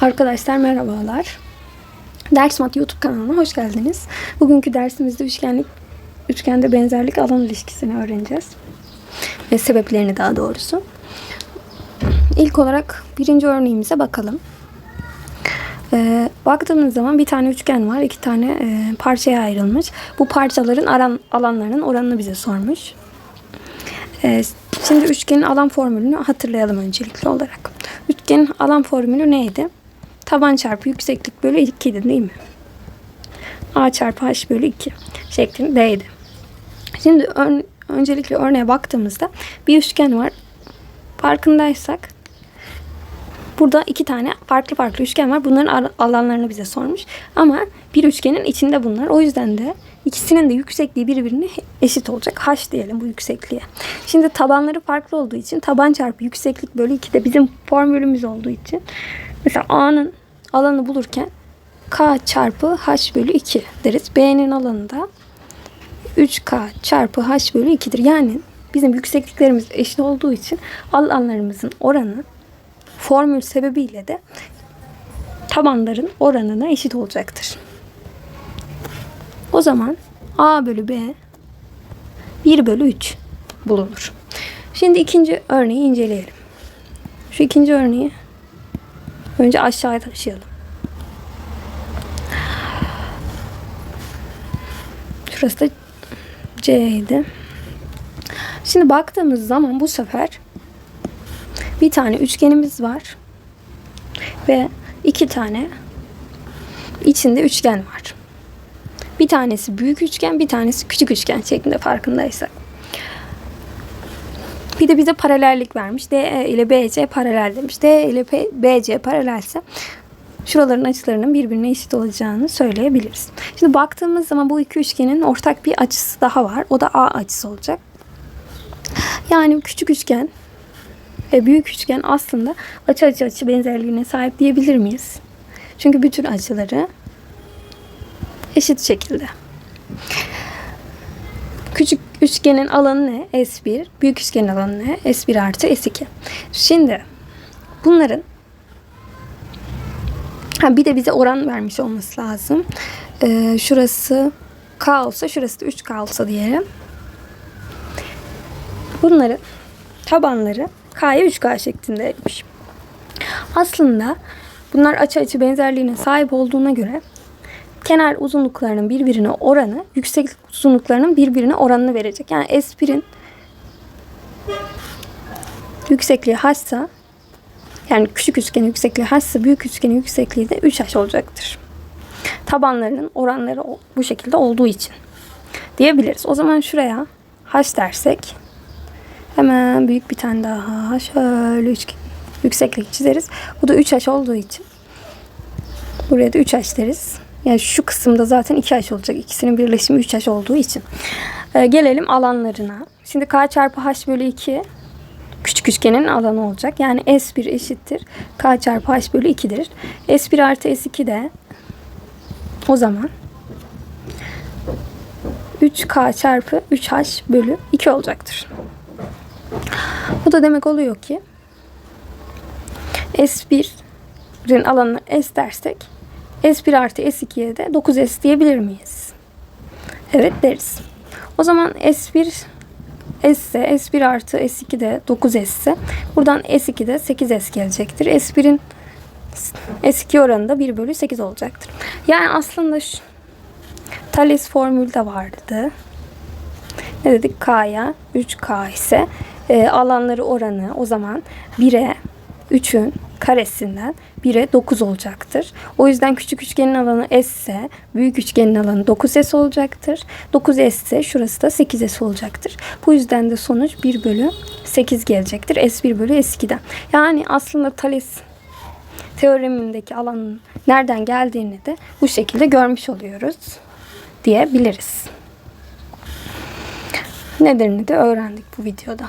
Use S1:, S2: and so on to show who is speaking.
S1: Arkadaşlar merhabalar. Ders Mat YouTube kanalına hoş geldiniz. Bugünkü dersimizde üçgenlik, üçgende benzerlik alan ilişkisini öğreneceğiz. Ve sebeplerini daha doğrusu. İlk olarak birinci örneğimize bakalım. Ee, baktığımız zaman bir tane üçgen var. iki tane e, parçaya ayrılmış. Bu parçaların aran, alanlarının oranını bize sormuş. Ee, şimdi üçgenin alan formülünü hatırlayalım öncelikli olarak. Üçgenin alan formülü neydi? Taban çarpı yükseklik bölü 2 idi değil mi? A çarpı H bölü 2 şeklindeydi. Şimdi ön, öncelikle örneğe baktığımızda bir üçgen var. Farkındaysak burada iki tane farklı farklı üçgen var. Bunların ar- alanlarını bize sormuş. Ama bir üçgenin içinde bunlar. O yüzden de ikisinin de yüksekliği birbirine eşit olacak. H diyelim bu yüksekliğe. Şimdi tabanları farklı olduğu için taban çarpı yükseklik bölü 2 de bizim formülümüz olduğu için mesela A'nın alanı bulurken K çarpı H bölü 2 deriz. B'nin alanı da 3K çarpı H bölü 2'dir. Yani bizim yüksekliklerimiz eşit olduğu için alanlarımızın oranı formül sebebiyle de tabanların oranına eşit olacaktır. O zaman A bölü B 1 bölü 3 bulunur. Şimdi ikinci örneği inceleyelim. Şu ikinci örneği önce aşağıya taşıyalım. Şurası da C'ydi. Şimdi baktığımız zaman bu sefer bir tane üçgenimiz var ve iki tane içinde üçgen var. Bir tanesi büyük üçgen, bir tanesi küçük üçgen şeklinde farkındaysak. Bir de bize paralellik vermiş. D ile BC paralel demiş. D ile BC paralelse şuraların açılarının birbirine eşit olacağını söyleyebiliriz. Şimdi baktığımız zaman bu iki üçgenin ortak bir açısı daha var. O da A açısı olacak. Yani küçük üçgen ve büyük üçgen aslında açı açı açı benzerliğine sahip diyebilir miyiz? Çünkü bütün açıları eşit şekilde. Küçük üçgenin alanı ne? S1. Büyük üçgenin alanı ne? S1 artı S2. Şimdi bunların ha bir de bize oran vermiş olması lazım. Ee, şurası K olsa şurası da 3K olsa diyelim. Bunların tabanları K'ya 3K şeklindeymiş. Aslında bunlar açı açı benzerliğine sahip olduğuna göre kenar uzunluklarının birbirine oranı yükseklik uzunluklarının birbirine oranını verecek. Yani S1'in yüksekliği H'sa yani küçük üçgenin yüksekliği H'sa büyük üçgenin yüksekliği de 3H olacaktır. Tabanlarının oranları bu şekilde olduğu için diyebiliriz. O zaman şuraya H dersek hemen büyük bir tane daha şöyle üçgen, yükseklik çizeriz. Bu da 3H olduğu için buraya da 3H deriz. Yani şu kısımda zaten 2H olacak. İkisinin birleşimi 3H olduğu için. Ee, gelelim alanlarına. Şimdi K çarpı H bölü 2 küçük üçgenin alanı olacak. Yani S1 eşittir. K çarpı H bölü 2'dir. S1 artı S2 de o zaman 3K çarpı 3H bölü 2 olacaktır. Bu da demek oluyor ki S1'in alanını S dersek S1 artı S2'ye de 9S diyebilir miyiz? Evet deriz. O zaman S1 S ise S1 artı S2 de 9S ise buradan S2 de 8S gelecektir. S1'in S2 oranı da 1 bölü 8 olacaktır. Yani aslında şu, Thales formülü de vardı. Ne dedik? K'ya 3K ise e, alanları oranı o zaman 1'e 3'ün karesinden 1'e 9 olacaktır. O yüzden küçük üçgenin alanı S ise büyük üçgenin alanı 9S olacaktır. 9S ise şurası da 8S olacaktır. Bu yüzden de sonuç 1 bölü 8 gelecektir. S1 bölü S2'den. Yani aslında Thales teoremindeki alanın nereden geldiğini de bu şekilde görmüş oluyoruz diyebiliriz. Nedenini de öğrendik bu videoda.